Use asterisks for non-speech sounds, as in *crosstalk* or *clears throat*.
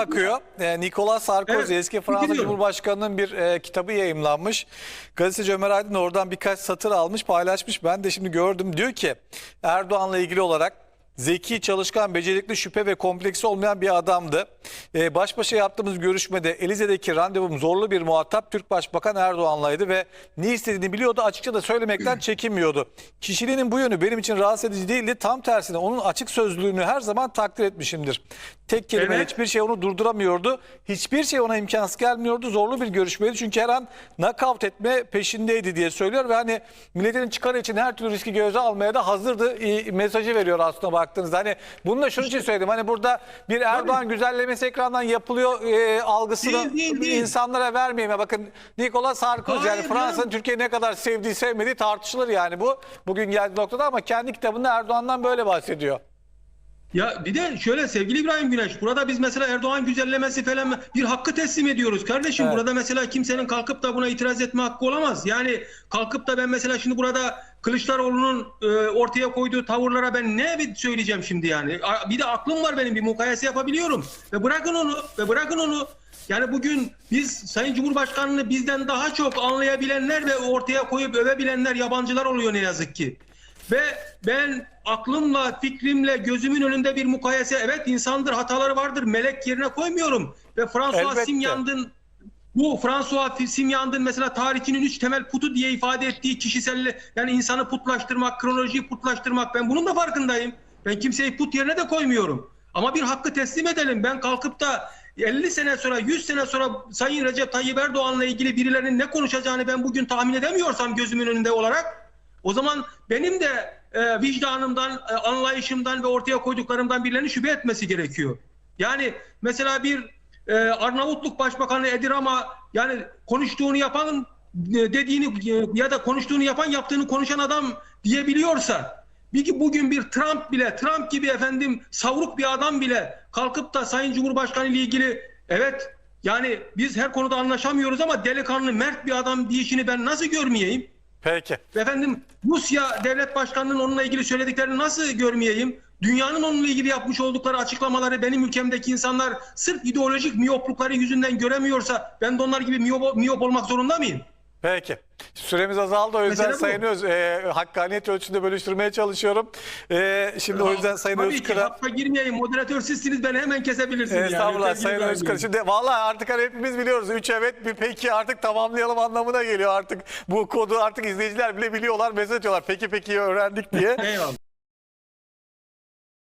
hızlı akıyor. E, Nicolas Sarkozy Evet, eski Fransa biliyorum. Cumhurbaşkanı'nın bir e, kitabı yayımlanmış. Gazeteci Ömer Aydın oradan birkaç satır almış paylaşmış. Ben de şimdi gördüm. Diyor ki Erdoğan'la ilgili olarak zeki, çalışkan, becerikli, şüphe ve kompleksi olmayan bir adamdı. Ee, baş başa yaptığımız görüşmede Elize'deki randevum zorlu bir muhatap Türk Başbakan Erdoğan'laydı ve ne istediğini biliyordu. Açıkça da söylemekten *clears throat* çekinmiyordu. Kişiliğinin bu yönü benim için rahatsız edici değildi. Tam tersine onun açık sözlülüğünü her zaman takdir etmişimdir. Tek kelime Evet. hiçbir şey onu durduramıyordu. Hiçbir şey ona imkansız gelmiyordu. Zorlu bir görüşmeydi. Çünkü her an nakavt etme peşindeydi diye söylüyor ve hani milletin çıkarı için her türlü riski göze almaya da hazırdı e, mesajı veriyor aslında baktığınızda. Hani bunu da şunun için söyledim. Hani burada bir Erdoğan güzellemesi ekrandan yapılıyor e, algısını Değil, değil, değil. insanlara vermeyeyim. Yani Bakın Nicolas Sarkozy yani Hayır Fransa'nın canım. Türkiye'yi ne kadar sevdiği sevmediği tartışılır yani bu. Bugün geldiği noktada ama kendi kitabında Erdoğan'dan böyle bahsediyor. Ya bir de şöyle sevgili İbrahim Güneş burada biz mesela Erdoğan güzellemesi falan bir hakkı teslim ediyoruz kardeşim. Evet. Burada mesela kimsenin kalkıp da buna itiraz etme hakkı olamaz. Yani kalkıp da ben mesela şimdi burada Kılıçdaroğlu'nun e, ortaya koyduğu tavırlara ben ne söyleyeceğim şimdi yani. Bir de aklım var benim bir mukayese yapabiliyorum. Ve bırakın onu ve bırakın onu. Yani bugün biz Sayın Cumhurbaşkanı'nı bizden daha çok anlayabilenler ve ortaya koyup övebilenler yabancılar oluyor ne yazık ki. Ve ben aklımla, fikrimle, gözümün önünde bir mukayese, evet insandır, hataları vardır, melek yerine koymuyorum. Ve François. Simyand'ın bu François Simyand'ın mesela tarihinin üç temel putu diye ifade ettiği kişisel yani insanı putlaştırmak, kronolojiyi putlaştırmak ben bunun da farkındayım. Ben kimseyi put yerine de koymuyorum. Ama bir hakkı teslim edelim. Ben kalkıp da 50 sene sonra, 100 sene sonra Sayın Recep Tayyip Erdoğan'la ilgili birilerinin ne konuşacağını ben bugün tahmin edemiyorsam gözümün önünde olarak o zaman benim de e, vicdanımdan, e, anlayışımdan ve ortaya koyduklarımdan birilerinin şüphe etmesi gerekiyor. Yani mesela bir e, Arnavutluk Başbakanı Edirama yani konuştuğunu yapan e, dediğini e, ya da konuştuğunu yapan yaptığını konuşan adam diyebiliyorsa bir bugün bir Trump bile Trump gibi efendim savruk bir adam bile kalkıp da Sayın Cumhurbaşkanı ile ilgili evet yani biz her konuda anlaşamıyoruz ama delikanlı mert bir adam diyişini ben nasıl görmeyeyim? Peki. Efendim Rusya devlet başkanının onunla ilgili söylediklerini nasıl görmeyeyim? Dünyanın onunla ilgili yapmış oldukları açıklamaları benim ülkemdeki insanlar sırf ideolojik miyoplukları yüzünden göremiyorsa ben de onlar gibi miyop, miyop olmak zorunda mıyım? Peki. Süremiz azaldı o yüzden Mesele bu. Sayın Öz, e, hakkaniyet ölçüsünde bölüştürmeye çalışıyorum. E, şimdi o yüzden Sayın Tabii ki Özkır'a... hakka girmeyeyim. Moderatör sizsiniz beni hemen kesebilirsiniz. yani. Estağfurullah Sevgili Sayın İbrahim Özkır. Şimdi vallahi artık hani hepimiz biliyoruz. Üç evet bir peki artık tamamlayalım anlamına geliyor artık. Bu kodu artık izleyiciler bile biliyorlar mesaj atıyorlar. Peki peki öğrendik diye. *laughs* Eyvallah.